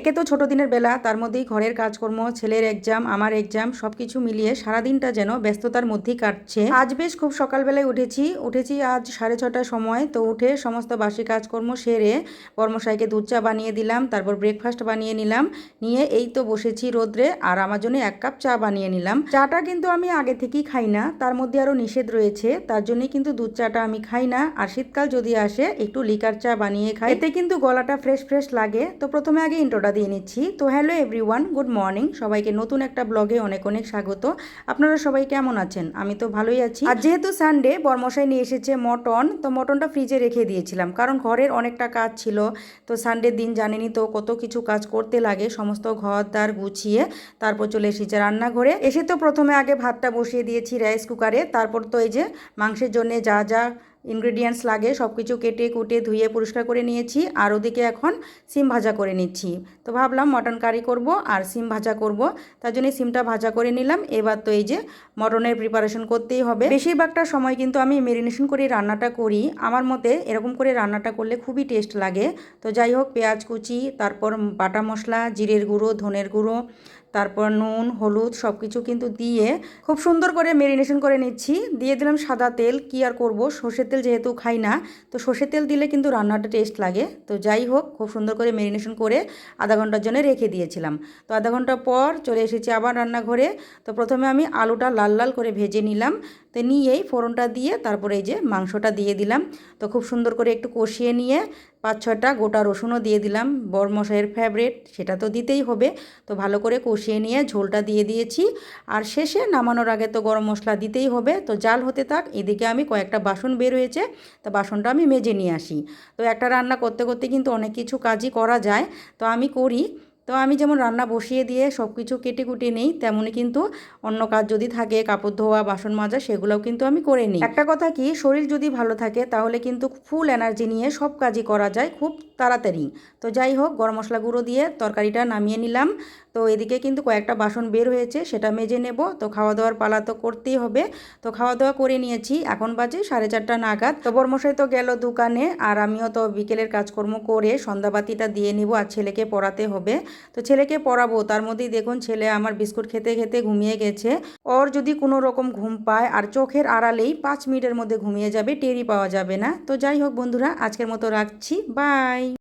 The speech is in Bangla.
একে তো ছোট দিনের বেলা, তার মধ্যেই ঘরের কাজকর্ম, ছেলের এক্সাম আমার এক্সাম সব কিছু মিলিয়ে সারাদিনটা যেন ব্যস্ততার মধ্যেই কাটছে। আজ বেশ খুব সকালবেলায় উঠেছি। উঠেছি আজ সাড়ে ছটার সময়, তো উঠে সমস্ত বাসি কাজকর্ম সেরে কর্মশাইকে দুধ চা বানিয়ে দিলাম, তারপর ব্রেকফাস্ট বানিয়ে নিলাম, নিয়ে এই তো বসেছি রোদ্রে, আর আমার জন্য এক কাপ চা বানিয়ে নিলাম। চাটা কিন্তু আমি আগে থেকেই খাই না, তার মধ্যে আরও নিষেধ রয়েছে, তার জন্যই কিন্তু দুধ চাটা আমি খাই না, আর শীতকাল যদি আসে, একটু লিকার চা বানিয়ে খাই। এতে কিন্তু গলাটা ফ্রেশ ফ্রেশ লাগে। তো প্রথমে আগে ইন্ট্রোটা দিয়ে নিচ্ছি। তো হ্যালো এভরিওয়ান, গুড মর্নিং। সবাইকে নতুন একটা ব্লগে অনেক অনেক স্বাগত। আপনারা সবাই কেমন আছেন? আমি তো ভালোই আছি। আর যেহেতু সানডে বর্মশাই নিয়ে এসেছে মটন, তো মটনটা ফ্রিজে রেখে দিয়েছিলাম। কারণ ঘরের অনেকটা কাজ ছিল, তো সানডের দিন জানেনি তো কত কিছু কাজ করতে লাগে। সমস্ত ঘর দ্বার গুছিয়ে তারপর চলে এসেছে রান্নাঘরে। এসে তো প্রথমে আগে ভাতটা বসিয়ে দিয়েছি রাইস কুকারে তারপর তো এই যে মাংসের জন্য যা যা ইনগ্রেডিয়েন্টস লাগে সব কিছু কেটে কুটে ধুয়ে পরিষ্কার করে নিয়েছি, আর ওদিকে এখন সিম ভাজা করে নিচ্ছি। তো ভাবলাম মটন কারি করব আর সিম ভাজা করব। তার জন্য সিমটা ভাজা করে নিলাম। এবার তো এই যে মটনের প্রিপারেশন করতেই হবে। বেশিরভাগটা সময় কিন্তু আমি মেরিনেশন করে রান্নাটা করি। আমার মতে এরকম করে রান্নাটা করলে খুবই টেস্ট লাগে। তো যাই হোক, পেঁয়াজ কুচি, তারপর বাটা মশলা, জিরের গুঁড়ো, ধনের গুঁড়ো তারপর নুন, হলুদ সব কিছু কিন্তু দিয়ে খুব সুন্দর করে মেরিনেশন করে নিচ্ছি। দিয়ে দিলাম সাদা তেল। কি আর করব? সর্ষের তেল যেহেতু খাই না, তো সর্ষের তেল দিলে কিন্তু রান্নাটা টেস্ট লাগে। তো যাই হোক, খুব সুন্দর করে মেরিনেশন করে আধা ঘণ্টার জন্য রেখে দিয়েছিলাম। তো আধা ঘণ্টা পর চলে এসেছি আবার রান্নাঘরে। তো প্রথমে আমি আলুটা লাল লাল করে ভেজে নিলাম। তো নিয়েই ফোড়নটা দিয়ে তারপরে এই যে মাংসটা দিয়ে দিলাম। তো খুব সুন্দর করে একটু কষিয়ে নিয়ে পাঁচ ছটা গোটা রসুনও দিয়ে দিলাম। বরমশাইয়ের ফেভারেট সেটা তো দিতেই হবে। তো ভালো করে কষিয়ে নিয়ে ঝোলটা দিয়ে দিয়েছি। আর শেষে নামানোর আগে তো গরম মশলা দিতেই হবে। তো জাল হতে থাক, এদিকে আমি কয়েকটা বাসন বের হয়েছে। তো বাসনটা আমি মেজে নিয়ে আসি। তো একটা রান্না করতে করতে কিন্তু অনেক কিছু কাজই করা যায়। তো আমি করি। তো আমি যেমন রান্না বসিয়ে দিয়ে সব কিছু কেটে কুটে নিই, তেমনই কিন্তু অন্য কাজ যদি থাকে, কাপড় ধোয়া, বাসন মাজা, সেগুলোও কিন্তু আমি করে নিই। একটা কথা কি, শরীর যদি ভালো থাকে, তাহলে কিন্তু ফুল এনার্জি নিয়ে সব কাজই করা যায়, খুব তাড়াতাড়ি। তো যাই হোক, গরম মশলা গুঁড়ো দিয়ে তরকারিটা নামিয়ে নিলাম। তো এদিকে কিন্তু কয়েকটা বাসন বের হয়েছে, সেটা মেজে নেব। তো খাওয়া দাওয়ার পালা তো করতেই হবে। তো খাওয়া দাওয়া করে নিয়েছি। এখন বাজে সাড়ে চারটা নাগাদ। তো বর্মশাই তো গেল দোকানে, আর আমিও তো বিকেলের কাজকর্ম করে সন্ধ্যাবাতিটা দিয়ে নিব আর ছেলেকে পড়াতে হবে। তো ছেলেকে পড়াবো। তার মধ্যেই দেখুন, ছেলে আমার বিস্কুট খেতে খেতে ঘুমিয়ে গেছে। ওর যদি কোনো রকম ঘুম পায় আর চোখের আড়ালেই পাঁচ মিনিটের মধ্যে ঘুমিয়ে যাবে টেরি পাওয়া যাবে না। তো যাই হোক বন্ধুরা, আজকের মতো রাখছি। বাই!